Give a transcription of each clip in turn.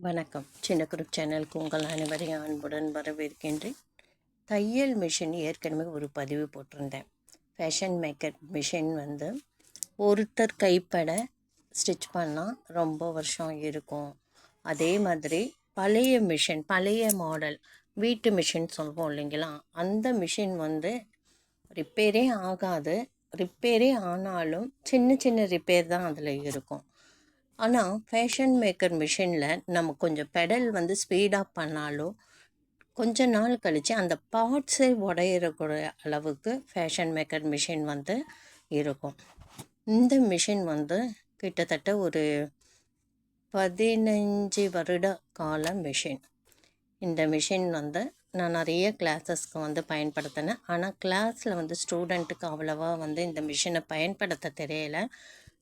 வணக்கம். சின்ன குரூப் சேனலுக்கு உங்கள் அனைவரையும் அன்புடன் வரவேற்கின்றேன். தையல் மிஷின் ஏற்கனவே ஒரு பதிவு போட்டிருந்தேன். ஃபேஷன் மேக்கர் மிஷின் வந்து ஒருத்தர் கைப்பட ஸ்டிச் பண்ணால் ரொம்ப வருஷம் இருக்கும். அதே மாதிரி பழைய மிஷின் பழைய மாடல் வீட்டு மிஷின் சொல்வோம் இல்லைங்களா? அந்த மிஷின் வந்து ரிப்பேரே ஆகாது. ரிப்பேரே ஆனாலும் சின்ன சின்ன ரிப்பேர் தான் அதில் இருக்கும். ஆனால் ஃபேஷன் மேக்கர் மிஷினில் நம்ம கொஞ்சம் பெடல் வந்து ஸ்பீடாக பண்ணாலும் கொஞ்ச நாள் கழித்து அந்த பார்ட்ஸே உடையிறக்கூடிய அளவுக்கு ஃபேஷன் மேக்கர் மிஷின் வந்து இருக்கும். இந்த மிஷின் வந்து கிட்டத்தட்ட ஒரு பதினஞ்சு வருட கால மிஷின் இந்த மிஷின் வந்து நான் நிறைய கிளாஸஸ்க்கு வந்து பயன்படுத்தினேன். ஆனால் கிளாஸில் வந்து ஸ்டூடெண்ட்டுக்கு அவ்வளோவா வந்து இந்த மிஷினை பயன்படுத்த தெரியல.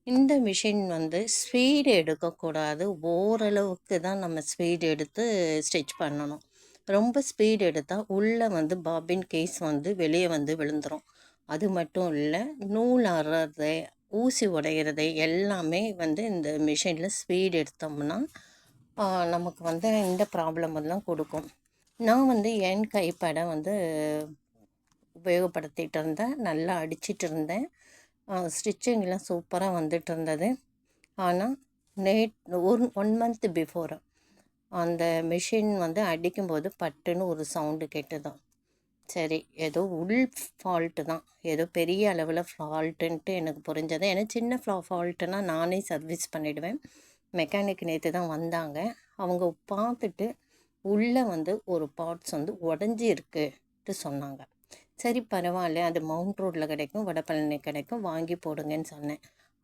இந்த மிஷின் வந்து ஸ்பீடு எடுக்கக்கூடாது. ஓரளவுக்கு தான் நம்ம ஸ்பீடு எடுத்து ஸ்டிச் பண்ணணும். ரொம்ப ஸ்பீடு எடுத்தால் உள்ளே வந்து பாபின் கேஸ் வந்து வெளியே வந்து விழுந்துடும் அது மட்டும் இல்லை நூல் அறுறது ஊசி உடையிறது எல்லாமே வந்து இந்த மிஷினில் ஸ்பீடு எடுத்தோம்னா நமக்கு வந்து இந்த ப்ராப்ளம் எல்லாம் கொடுக்கும். நான் வந்து என் கைப்படை வந்து உபயோகப்படுத்திகிட்டு இருந்தேன். நல்லா அடிச்சிட்டு இருந்தேன். ஸ்டிச்சிங்லாம் சூப்பராக வந்துட்டு இருந்தது ஆனால் நேட் ஒரு ஒன் மந்த் பிஃபோர் அந்த மிஷின் வந்து அடிக்கும்போது பட்டுன்னு ஒரு சவுண்டு கேட்டுதான் சரி ஏதோ உள் ஃபால்ட்டு தான். ஏதோ பெரிய அளவில் ஃபால்ட்டுன்ட்டு எனக்கு புரிஞ்சது. ஏன்னா சின்ன ஃப்ளா ஃபால்ட்டுனா நானே சர்வீஸ் பண்ணிவிடுவேன் மெக்கானிக் நேற்று தான் வந்தாங்க. அவங்க பார்த்துட்டு உள்ளே வந்து ஒரு பார்ட்ஸ் வந்து உடஞ்சி இருக்குன்ட்டு சொன்னாங்க. சரி பரவாயில்ல அது மவுண்ட் ரோட்டில் கிடைக்கும் வடபழனி கிடைக்கும். வாங்கி போடுங்கன்னு சொன்னேன்.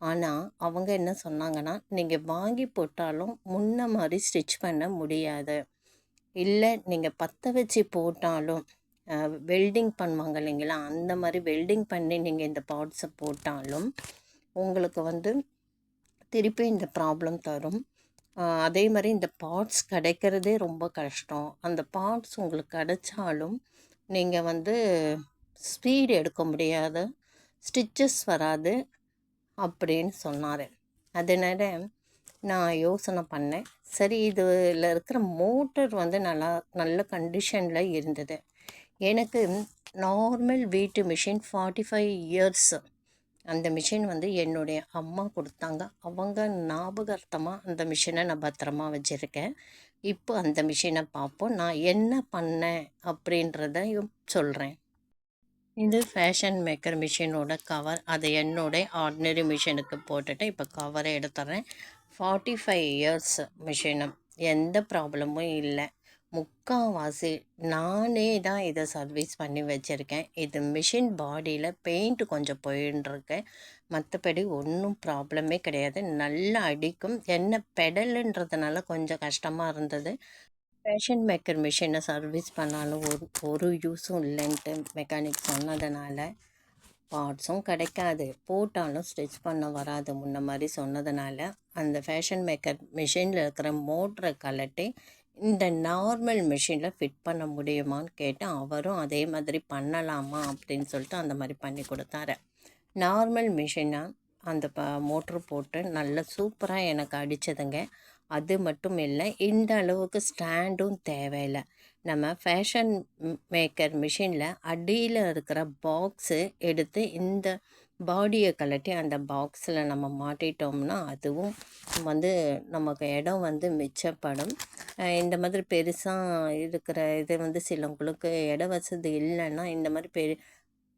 ஆனால் அவங்க என்ன சொன்னாங்கன்னா நீங்கள் வாங்கி போட்டாலும் முன்ன மாதிரி ஸ்டிச் பண்ண முடியாது. இல்லை நீங்கள் பற்ற வச்சு போட்டாலும் வெல்டிங் பண்ணுவாங்க இல்லைங்களா? அந்த மாதிரி வெல்டிங் பண்ணி நீங்கள் இந்த பார்ட்ஸை போட்டாலும் உங்களுக்கு வந்து திருப்பி இந்த ப்ராப்ளம் தரும். அதே மாதிரி இந்த பார்ட்ஸ் கிடைக்கிறதே ரொம்ப கஷ்டம். அந்த பார்ட்ஸ் உங்களுக்கு கிடைச்சாலும் நீங்கள் வந்து ஸ்பீடு எடுக்க முடியாது. ஸ்டிச்சஸ் வராது அப்படின்னு சொன்னார். அதனால நான் யோசனை பண்ணேன். சரி இதில் இருக்கிற மோட்டர் வந்து நல்லா நல்ல கண்டிஷனில் இருந்தது. எனக்கு நார்மல் வீட்டு மிஷின் ஃபார்ட்டி ஃபைவ் இயர்ஸு அந்த மிஷின் வந்து என்னுடைய அம்மா கொடுத்தாங்க. அவங்க ஞாபகார்த்தமாக அந்த மிஷினை நான் பத்திரமா வச்சுருக்கேன். இப்போ அந்த மிஷினை பார்ப்போம். நான் என்ன பண்ணேன் அப்படின்றதையும் சொல்கிறேன் இது ஃபேஷன் மேக்கர் மிஷினோட கவர் அதை என்னுடைய ஆர்டினரி மிஷினுக்கு போட்டுட்டு இப்போ கவரை எடுத்துட்றேன். ஃபார்ட்டி ஃபைவ் இயர்ஸ் மிஷினும் எந்த ப்ராப்ளமும் இல்லை. முக்கால்வாசி நானே தான் இதை சர்வீஸ் பண்ணி வச்சுருக்கேன். இது மிஷின் பாடியில் பெயிண்ட் கொஞ்சம் போயின்ட்டுருக்கேன் மற்றபடி ஒன்றும் ப்ராப்ளமே கிடையாது. நல்லா அடிக்கும். என்ன பெடலுன்றதுனால கொஞ்சம் கஷ்டமாக இருந்தது. ஃபேஷன் மேக்கர் மிஷினை சர்வீஸ் பண்ணாலும் ஒரு ஒரு யூஸும் இல்லைன்ட்டு மெக்கானிக் சொன்னதுனால பார்ட்ஸும் கிடைக்காது. போட்டாலும் ஸ்டிச் பண்ண வராது முன்ன மாதிரி சொன்னதுனால அந்த ஃபேஷன் மேக்கர் மிஷினில் இருக்கிற மோட்டரை கலட்டி இந்த நார்மல் மிஷினில் ஃபிட் பண்ண முடியுமான்னு கேட்டு அவரும் அதே மாதிரி பண்ணலாமா அப்படின்னு சொல்லிட்டு அந்த மாதிரி பண்ணி கொடுத்தாரு. நார்மல் மிஷினாக அந்த ப மோட்ரு போட்டு நல்லா சூப்பராக எனக்கு அடித்ததுங்க அது மட்டும் இல்லை இந்த அளவுக்கு ஸ்டாண்டும் தேவையில்லை. நம்ம ஃபேஷன் மேக்கர் மிஷினில் அடியில் இருக்கிற பாக்ஸு எடுத்து இந்த பாடியை கலட்டி அந்த பாக்ஸில் நம்ம மாட்டிட்டோம்னா அதுவும் வந்து நமக்கு இடம் வந்து மிச்சப்படும். இந்த மாதிரி பெருசாக இருக்கிற இது வந்து சிலவங்களுக்கு இட வசதி இல்லைன்னா இந்த மாதிரி பெரு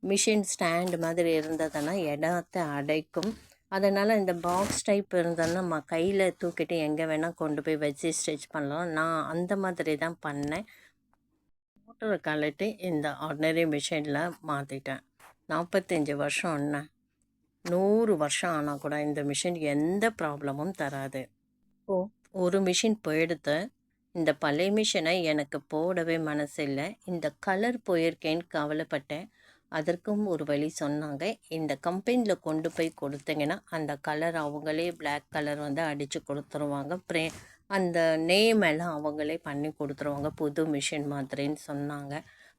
மிஷின் ஸ்டாண்டு மாதிரி இருந்ததுன்னா இடத்த அடைக்கும். அதனால் இந்த பாக்ஸ் டைப் இருந்ததுன்னா நம்ம கையில் தூக்கிட்டு எங்கே வேணால் கொண்டு போய் வச்சு ஸ்டிச் பண்ணலாம். நான் அந்த மாதிரி தான் பண்ணேன். மோட்டரை கலட்டி இந்த ஆர்டினரி மிஷினில் மாற்றிட்டேன் நாற்பத்தஞ்சு வருஷம் ஒன்று நூறு வருஷம் ஆனால் கூட இந்த மிஷின் எந்த ப்ராப்ளமும் தராது. ஓ. ஒரு மிஷின் போயிடுத்து இந்த பழைய மிஷினை எனக்கு போடவே மனசு இல்லை இந்த கலர் போயிருக்கேன்னு கவலைப்பட்டேன். அதற்கும் ஒரு வழி சொன்னாங்க. இந்த கம்பெனியில் கொண்டு போய் கொடுத்தீங்கன்னா அந்த கலர் அவங்களே பிளாக் கலர் வந்து அடித்து கொடுத்துருவாங்க. ப்ரே அந்த நேம் எல்லாம் அவங்களே பண்ணி கொடுத்துருவாங்க. புது மிஷின் மாதிரின்னு சொன்னாங்க.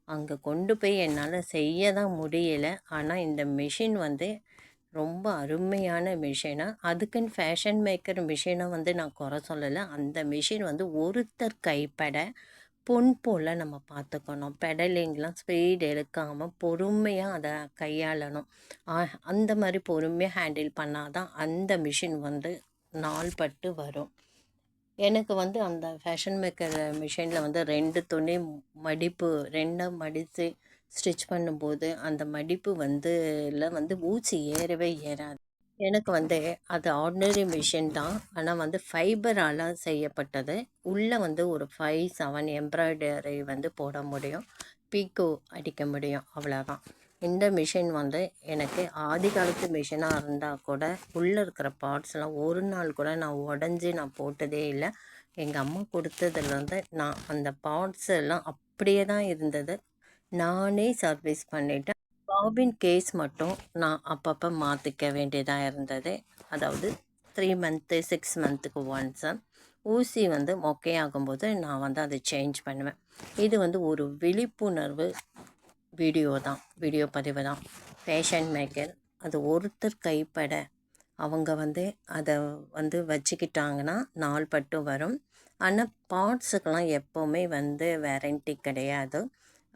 அங்கே கொண்டு போய் என்னால் செய்ய தான் முடியலை. ஆனால் இந்த மிஷின் வந்து ரொம்ப அருமையான மிஷினா. அதுக்குன்னு ஃபேஷன் மேக்கர் மிஷினை வந்து நான் குறை சொல்லலை. அந்த மிஷின் வந்து ஒருத்தர் கைப்பட பொன் போல் நம்ம பார்த்துக்கணும் பெடலிங்லாம் ஸ்பீடு எடுக்காமல் பொறுமையாக அதை கையாளணும். அந்த மாதிரி பொறுமையாக ஹேண்டில் பண்ணால் தான் அந்த மிஷின் வந்து நாள்பட்டு வரும். எனக்கு வந்து அந்த ஃபேஷன் மேக்கர் மிஷினில் வந்து ரெண்டு துணி மடிப்பு ரெண்டும் மடித்து ஸ்டிச் பண்ணும்போது அந்த மடிப்பு வந்து இல்லை வந்து ஊசி ஏறவே ஏறாது. எனக்கு வந்து அது ஆர்டினரி மிஷின் தான். ஆனால் வந்து ஃபைபரால் செய்யப்பட்டது. உள்ளே வந்து ஒரு ஃபைவ் செவன் எம்ப்ராய்டரி வந்து போட முடியும். பீக்கோ அடிக்க முடியும். அவ்வளோதான் இந்த மிஷின் வந்து எனக்கு ஆதி காலத்து மிஷினாக இருந்தால் கூட உள்ளே இருக்கிற பார்ட்ஸ்லாம் ஒரு நாள் கூட நான் உடஞ்சி நான் போட்டதே இல்லை. எங்கள் அம்மா கொடுத்ததுலேருந்து நான் அந்த பார்ட்ஸ் எல்லாம் அப்படியே தான் இருந்தது. நானே சர்வீஸ் பண்ணிவிட்டேன் பாபின் கேஸ் மட்டும் நான் அப்பப்போ மாற்றிக்க வேண்டியதாக இருந்தது. அதாவது த்ரீ மந்த்து சிக்ஸ் மந்த்துக்கு ஒன்ஸு ஊசி வந்து மொக்கையாகும்போது நான் வந்து அதை சேஞ்ச் பண்ணுவேன். இது வந்து ஒரு விழிப்புணர்வு வீடியோ தான். வீடியோ பதிவு தான். ஃபேஷன் மேக்கர் அது ஒருத்தர் கைப்பட அவங்க வந்து அதை வந்து வச்சுக்கிட்டாங்கன்னா நாள் பட்டு வரும். ஆனால் பார்ட்ஸுக்கெலாம் எப்போவுமே வந்து வேரண்டி கிடையாது.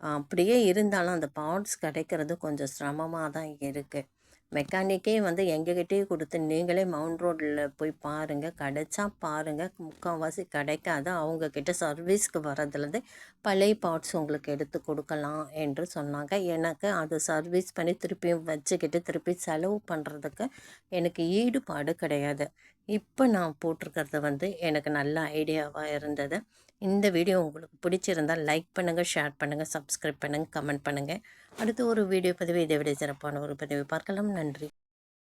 அப்படியே இருந்தாலும் அந்த பார்ட்ஸ் கிடைக்கிறது கொஞ்சம் சிரமமாக தான் இருக்குது மெக்கானிக்கே வந்து எங்ககிட்டயே கொடுத்து நீங்களே மவுண்ட் ரோட்டில் போய் பாருங்கள் கிடைச்சா பாருங்கள் முக்கால்வாசி கிடைக்காது. அவங்கக்கிட்ட சர்வீஸ்க்கு வர்றதுலேருந்து பழைய பார்ட்ஸ் உங்களுக்கு எடுத்து கொடுக்கலாம் என்று சொன்னாங்க. எனக்கு அது சர்வீஸ் பண்ணி திருப்பியும் வச்சுக்கிட்டு திருப்பி செலவு பண்ணுறதுக்கு எனக்கு ஈடுபாடு கிடையாது. இப்போ நான் போட்டிருக்கிறது வந்து எனக்கு நல்ல ஐடியாவாக இருந்தது. இந்த வீடியோ உங்களுக்கு பிடிச்சிருந்தால் லைக் பண்ணுங்கள் ஷேர் பண்ணுங்கள் சப்ஸ்கிரைப் பண்ணுங்கள் கமெண்ட் பண்ணுங்கள் அடுத்து ஒரு வீடியோ பதிவு இதை விட சிறப்பான ஒரு பதிவை பார்க்கலாம். நன்றி.